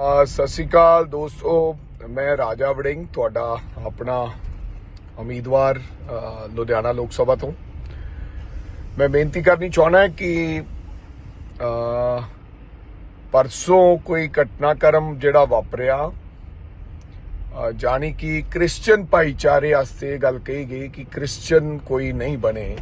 ਅ, ਸਤਿ ਸ਼੍ਰੀ ਅਕਾਲ ਦੋਸਤੋ ਮੈਂ ਰਾਜਾ ਵੜਿੰਗ ਤੁਹਾਡਾ ਆਪਣਾ ਉਮੀਦਵਾਰ ਅ, ਲੁਧਿਆਣਾ ਲੋਕ ਸਭਾ ਤੋਂ। ਮੈਂ ਬੇਨਤੀ ਕਰਨੀ ਚਾਹਣਾ ਕਿ ਅ, ਪਰਸੋਂ ਕੋਈ ਘਟਨਾਕ੍ਰਮ ਜਿਹੜਾ ਵਾਪਰਿਆ ਅ, ਜਾਣੀ ਕਿ ਕ੍ਰਿਸਚੀਅਨ ਭਾਈਚਾਰੇ ਵਾਸਤੇ ਇਹ ਗੱਲ ਕਹੀ ਗਈ ਕਿ ਕ੍ਰਿਸਚੀਅਨ ਕੋਈ ਨਹੀਂ ਬਣੇ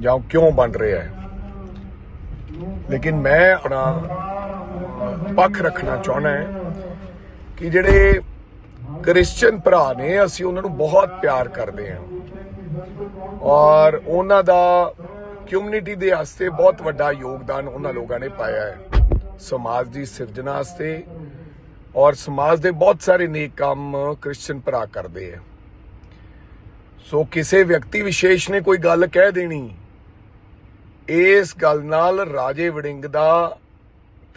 ਜਾਂ ਉਹ ਕਿਉਂ ਬਣ ਰਿਹਾ ਹੈ। ਲੇਕਿਨ ਮੈਂ ਆਪਣਾ ਅ, ਪੱਖ ਰੱਖਣਾ ਚਾਹਣਾ ਹੈ ਕਿ ਜਿਹੜੇ ਕ੍ਰਿਸਚੀਅਨ ਭਰਾ ਨੇ, ਅਸੀਂ ਉਹਨਾਂ ਨੂੰ ਬਹੁਤ ਪਿਆਰ ਕਰਦੇ ਹਾਂ। ਔਰ ਉਹਨਾਂ ਦਾ ਕਮਿਊਨਿਟੀ ਦੇ ਵਾਸਤੇ ਬਹੁਤ ਵੱਡਾ ਯੋਗਦਾਨ ਉਹਨਾਂ ਲੋਕਾਂ ਨੇ ਪਾਇਆ ਹੈ। ਸਮਾਜ ਦੀ ਸਿਰਜਣਾ ਵਾਸਤੇ ਔਰ ਸਮਾਜ ਦੇ ਬਹੁਤ ਸਾਰੇ ਨੇਕ ਕੰਮ ਕ੍ਰਿਸਚੀਅਨ ਭਰਾ ਕਰਦੇ ਹੈ। ਸੋ ਕਿਸੇ ਵਿਅਕਤੀ ਵਿਸ਼ੇਸ਼ ਨੇ ਕੋਈ ਗੱਲ ਕਹਿ ਦੇਣੀ, ਇਸ ਗੱਲ ਨਾਲ ਰਾਜੇ ਵੜਿੰਗ ਦਾ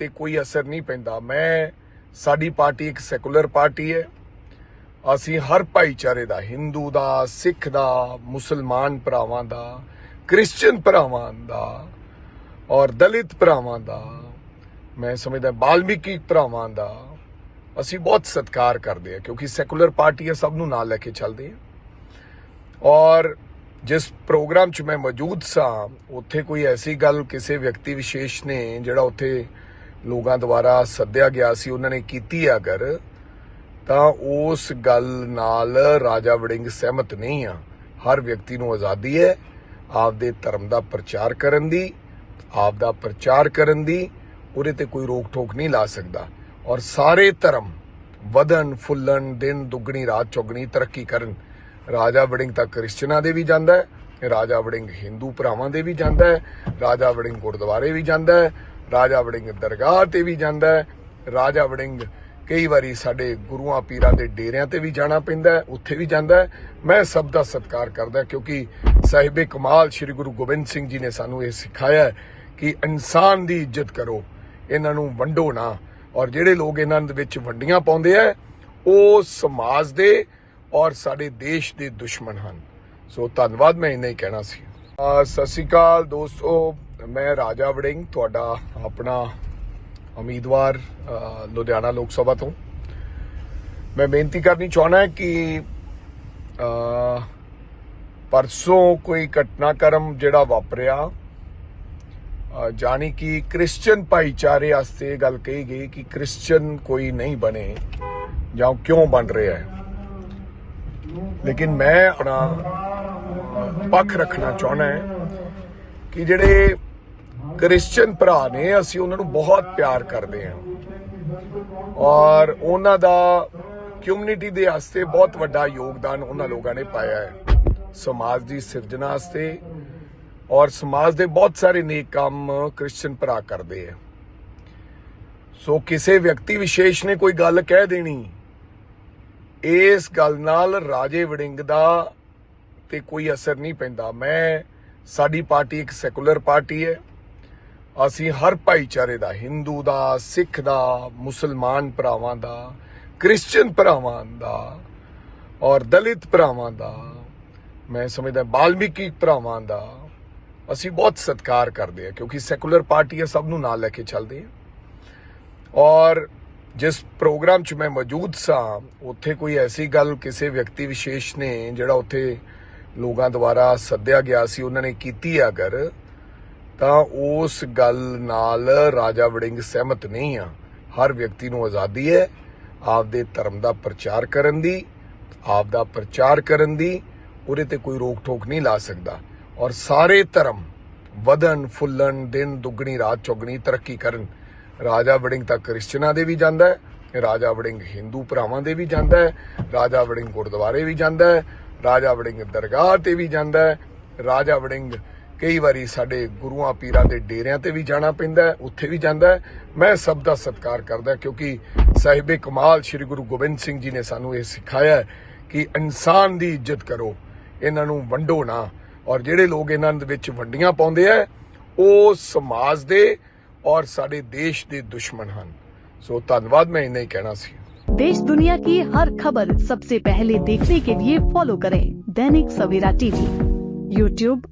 ਤੇ ਕੋਈ ਅਸਰ ਨਹੀਂ ਪੈਂਦਾ। ਮੈਂ, ਸਾਡੀ ਪਾਰਟੀ ਇੱਕ ਸੈਕੂਲਰ ਪਾਰਟੀ ਹੈ। ਅਸੀਂ ਹਰ ਭਾਈਚਾਰੇ ਦਾ, ਹਿੰਦੂ ਦਾ, ਸਿੱਖ ਦਾ, ਮੁਸਲਮਾਨ ਭਰਾਵਾਂ ਦਾ, ਕ੍ਰਿਸਚੀਅਨ ਭਰਾਵਾਂ ਦਾ ਔਰ ਦਲਿਤ ਭਰਾਵਾਂ ਦਾ, ਮੈਂ ਸਮਝਦਾ ਬਾਲਮੀਕੀ ਭਰਾਵਾਂ ਦਾ, ਅਸੀਂ ਬਹੁਤ ਸਤਿਕਾਰ ਕਰਦੇ ਹਾਂ ਕਿਉਂਕਿ ਸੈਕੂਲਰ ਪਾਰਟੀ ਆ ਸਭ ਨੂੰ ਨਾਲ ਲੈ ਕੇ ਚੱਲਦੇ ਹਾਂ। ਔਰ ਜਿਸ ਪ੍ਰੋਗਰਾਮ 'ਚ ਮੈਂ ਮੌਜੂਦ ਸਾਂ, ਉੱਥੇ ਕੋਈ ਐਸੀ ਗੱਲ ਕਿਸੇ ਵਿਅਕਤੀ ਵਿਸ਼ੇਸ਼ ਨੇ ਜਿਹੜਾ ਉੱਥੇ ਲੋਕਾਂ ਦੁਆਰਾ ਸੱਦਿਆ ਗਿਆ ਸੀ, ਉਹਨਾਂ ਨੇ ਕੀਤੀ ਹੈ ਅਗਰ, ਤਾਂ ਉਸ ਗੱਲ ਨਾਲ ਰਾਜਾ ਵੜਿੰਗ ਸਹਿਮਤ ਨਹੀਂ ਆ। ਹਰ ਵਿਅਕਤੀ ਨੂੰ ਆਜ਼ਾਦੀ ਹੈ, ਆਪਦੇ ਧਰਮ ਦਾ ਪ੍ਰਚਾਰ ਕਰਨ ਦੀ ਆਪ ਦਾ ਪ੍ਰਚਾਰ ਕਰਨ ਦੀ, ਉਹਦੇ ਤੇ ਕੋਈ ਰੋਕ ਟੋਕ ਨਹੀਂ ਲਾ ਸਕਦਾ। ਔਰ ਸਾਰੇ ਧਰਮ, ਵਧਣ, ਫੁੱਲਣ, ਦਿਨ, ਦੁੱਗਣੀ, ਰਾਤ, ਚੌਗਣੀ, ਤਰੱਕੀ ਕਰਨ, ਰਾਜਾ ਵੜਿੰਗ ਤਾਂ ਕ੍ਰਿਸਚਨਾਂ ਦੇ ਵੀ ਜਾਂਦਾ ਹੈ, ਰਾਜਾ ਵੜਿੰਗ ਹਿੰਦੂ ਭਰਾਵਾਂ ਦੇ ਵੀ ਜਾਂਦਾ ਹੈ, ਰਾਜਾ ਵੜਿੰਗ ਗੁਰਦੁਆਰੇ ਵੀ ਜਾਂਦਾ ਹੈ ਰਾਜਾ ਵੜਿੰਗ ਦਰਗਾਹ ਤੇ ਵੀ ਜਾਂਦਾ ਹੈ। ਰਾਜਾ ਵੜਿੰਗ ਕਈ ਵਾਰੀ ਸਾਡੇ ਗੁਰੂਆਂ ਪੀਰਾਂ ਦੇ ਡੇਰਿਆਂ ਤੇ ਵੀ ਜਾਣਾ ਪੈਂਦਾ ਉੱਥੇ ਵੀ ਜਾਂਦਾ ਮੈਂ ਸਭ ਦਾ ਸਤਿਕਾਰ ਕਰਦਾ ਕਿਉਂਕਿ ਸਾਹਿਬੇ ਕਮਾਲ ਸ੍ਰੀ ਗੁਰੂ ਗੋਬਿੰਦ ਸਿੰਘ ਜੀ ਨੇ ਸਾਨੂੰ ਇਹ ਸਿਖਾਇਆ ਕਿ ਇਨਸਾਨ ਦੀ ਇੱਜ਼ਤ ਕਰੋ, ਇਹਨਾਂ ਨੂੰ ਵੰਡੋ ਨਾ। ਔਰ ਜਿਹੜੇ ਲੋਕ ਇਹਨਾਂ ਦੇ ਵਿੱਚ ਵੰਡੀਆਂ ਪਾਉਂਦੇ ਆ, ਉਹ ਸਮਾਜ ਦੇ ਔਰ ਸਾਡੇ ਦੇਸ਼ ਦੇ ਦੁਸ਼ਮਣ ਹਨ। ਸੋ ਧੰਨਵਾਦ, ਮੈਂ ਇੰਨਾ ਹੀ ਕਹਿਣਾ ਸੀ। ਸਤਿ ਸ਼੍ਰੀ ਅਕਾਲ ਦੋਸਤੋ। ਮੈਂ ਰਾਜਾ ਵੜਿੰਗ ਤੁਹਾਡਾ ਆਪਣਾ ਉਮੀਦਵਾਰ ਲੁਧਿਆਣਾ ਲੋਕ ਸਭਾ ਤੋਂ। ਮੈਂ ਬੇਨਤੀ ਕਰਨੀ ਚਾਹਣਾ ਕਿ ਪਰਸੋਂ ਕੋਈ ਘਟਨਾਕ੍ਰਮ ਜਿਹੜਾ ਵਾਪਰਿਆ ਅ, ਜਾਣੀ ਕਿ ਕ੍ਰਿਸਚੀਅਨ ਭਾਈਚਾਰੇ ਵਾਸਤੇ ਇਹ ਗੱਲ ਕਹੀ ਗਈ ਕਿ ਕ੍ਰਿਸਚੀਅਨ ਕੋਈ ਨਹੀਂ ਬਣੇ ਜਾਂ ਕਿਉਂ ਬਣ ਰਿਹਾ ਹੈ। ਲੇਕਿਨ ਮੈਂ ਆਪਣਾ ਪੱਖ ਰੱਖਣਾ ਚਾਹਣਾ ਹੈ ਕਿ ਜਿਹੜੇ ਕ੍ਰਿਸਚੀਅਨ ਭਰਾ ਨੇ, ਅਸੀਂ ਉਹਨਾਂ ਨੂੰ ਬਹੁਤ ਪਿਆਰ ਕਰਦੇ ਹਾਂ। ਔਰ ਉਹਨਾਂ ਦਾ ਕਮਿਊਨਿਟੀ ਦੇ ਵਾਸਤੇ ਬਹੁਤ ਵੱਡਾ ਯੋਗਦਾਨ ਉਹਨਾਂ ਲੋਕਾਂ ਨੇ ਪਾਇਆ ਹੈ। ਸਮਾਜ ਦੀ ਸਿਰਜਣਾ ਵਾਸਤੇ ਔਰ ਸਮਾਜ ਦੇ ਬਹੁਤ ਸਾਰੇ ਨੇਕ ਕੰਮ ਕ੍ਰਿਸਚੀਅਨ ਭਰਾ ਕਰਦੇ ਹੈ। ਸੋ ਕਿਸੇ ਵਿਅਕਤੀ ਵਿਸ਼ੇਸ਼ ਨੇ ਕੋਈ ਗੱਲ ਕਹਿ ਦੇਣੀ, ਇਸ ਗੱਲ ਨਾਲ ਰਾਜੇ ਵੜਿੰਗ ਦਾ ਤੇ ਕੋਈ ਅਸਰ ਨਹੀਂ ਪੈਂਦਾ। ਮੈਂ, ਸਾਡੀ ਪਾਰਟੀ ਇੱਕ ਸੈਕੂਲਰ ਪਾਰਟੀ ਹੈ। ਅਸੀਂ ਹਰ ਭਾਈਚਾਰੇ ਦਾ, ਹਿੰਦੂ ਦਾ, ਸਿੱਖ ਦਾ, ਮੁਸਲਮਾਨ ਭਰਾਵਾਂ ਦਾ ਕ੍ਰਿਸਚੀਅਨ ਭਰਾਵਾਂ ਦਾ ਔਰ ਦਲਿਤ ਭਰਾਵਾਂ ਦਾ, ਮੈਂ ਸਮਝਦਾ ਬਾਲਮੀਕੀ ਭਰਾਵਾਂ ਦਾ, ਅਸੀਂ ਬਹੁਤ ਸਤਿਕਾਰ ਕਰਦੇ ਹਾਂ ਕਿਉਂਕਿ ਸੈਕੂਲਰ ਪਾਰਟੀ ਆ, ਸਭ ਨੂੰ ਨਾਲ ਲੈ ਕੇ ਚੱਲਦੇ ਹਾਂ। ਔਰ ਜਿਸ ਪ੍ਰੋਗਰਾਮ 'ਚ ਮੈਂ ਮੌਜੂਦ ਸਾਂ, ਉੱਥੇ ਕੋਈ ਐਸੀ ਗੱਲ ਕਿਸੇ ਵਿਅਕਤੀ ਵਿਸ਼ੇਸ਼ ਨੇ, ਜਿਹੜਾ ਉੱਥੇ ਲੋਕਾਂ ਦੁਆਰਾ ਸੱਦਿਆ ਗਿਆ ਸੀ, ਉਹਨਾਂ ਨੇ ਕੀਤੀ ਹੈ ਅਗਰ ਤਾਂ ਉਸ ਗੱਲ ਨਾਲ ਰਾਜਾ ਵੜਿੰਗ ਸਹਿਮਤ ਨਹੀਂ ਆ। ਹਰ ਵਿਅਕਤੀ ਨੂੰ ਆਜ਼ਾਦੀ ਹੈ। ਆਪਦੇ ਧਰਮ ਦਾ ਪ੍ਰਚਾਰ ਕਰਨ ਦੀ ਆਪ ਦਾ ਪ੍ਰਚਾਰ ਕਰਨ ਦੀ, ਉਹਦੇ ਤੇ ਕੋਈ ਰੋਕ ਠੋਕ ਨਹੀਂ ਲਾ ਸਕਦਾ। ਔਰ ਸਾਰੇ ਧਰਮ, ਵਧਣ, ਫੁੱਲਣ, ਦਿਨ, ਦੁੱਗਣੀ, ਰਾਤ, ਚੌਗਣੀ, ਤਰੱਕੀ ਕਰਨ, ਰਾਜਾ ਵੜਿੰਗ ਤਾਂ ਕ੍ਰਿਸਚਨਾਂ ਦੇ ਵੀ ਜਾਂਦਾ ਹੈ, ਰਾਜਾ ਵੜਿੰਗ ਹਿੰਦੂ ਭਰਾਵਾਂ ਦੇ ਵੀ ਜਾਂਦਾ ਹੈ, ਰਾਜਾ ਵੜਿੰਗ ਗੁਰਦੁਆਰੇ ਵੀ ਜਾਂਦਾ ਹੈ, ਰਾਜਾ ਵੜਿੰਗ ਦਰਗਾਹ ਤੇ ਵੀ ਜਾਂਦਾ ਹੈ, ਰਾਜਾ ਵੜਿੰਗ ਕਈ ਵਾਰੀ ਸਾਡੇ ਗੁਰੂਆਂ ਪੀਰਾਂ ਦੇ ਡੇਰਿਆਂ ਤੇ ਵੀ ਜਾਣਾ ਪੈਂਦਾ ਹੈ ਉੱਥੇ ਵੀ ਜਾਂਦਾ ਹੈ ਮੈਂ ਸਭ ਦਾ ਸਤਿਕਾਰ ਕਰਦਾ ਕਿਉਂਕਿ ਸਾਹਿਬੇ ਕਮਾਲ ਸ੍ਰੀ ਗੁਰੂ ਗੋਬਿੰਦ ਸਿੰਘ ਜੀ ਨੇ ਸਾਨੂੰ ਇਹ ਸਿਖਾਇਆ ਹੈ ਕਿ ਇਨਸਾਨ ਦੀ ਇੱਜ਼ਤ ਕਰੋ ਇਹਨਾਂ ਨੂੰ ਵੰਡੋ ਨਾ ਔਰ ਜਿਹੜੇ ਲੋਕ ਇਹਨਾਂ ਦੇ ਵਿੱਚ ਵੰਡੀਆਂ ਪਾਉਂਦੇ ਆ ਉਹ ਸਮਾਜ ਦੇ ਔਰ ਸਾਡੇ ਦੇਸ਼ ਦੇ ਦੁਸ਼ਮਣ ਹਨ ਸੋ ਧੰਨਵਾਦ ਮੈਂ ਇੰਨਾ ਹੀ ਕਹਿਣਾ ਸੀ देश दुनिया की हर खबर सबसे पहले देखने के लिए फॉलो करें दैनिक सवेरा टीवी यूट्यूब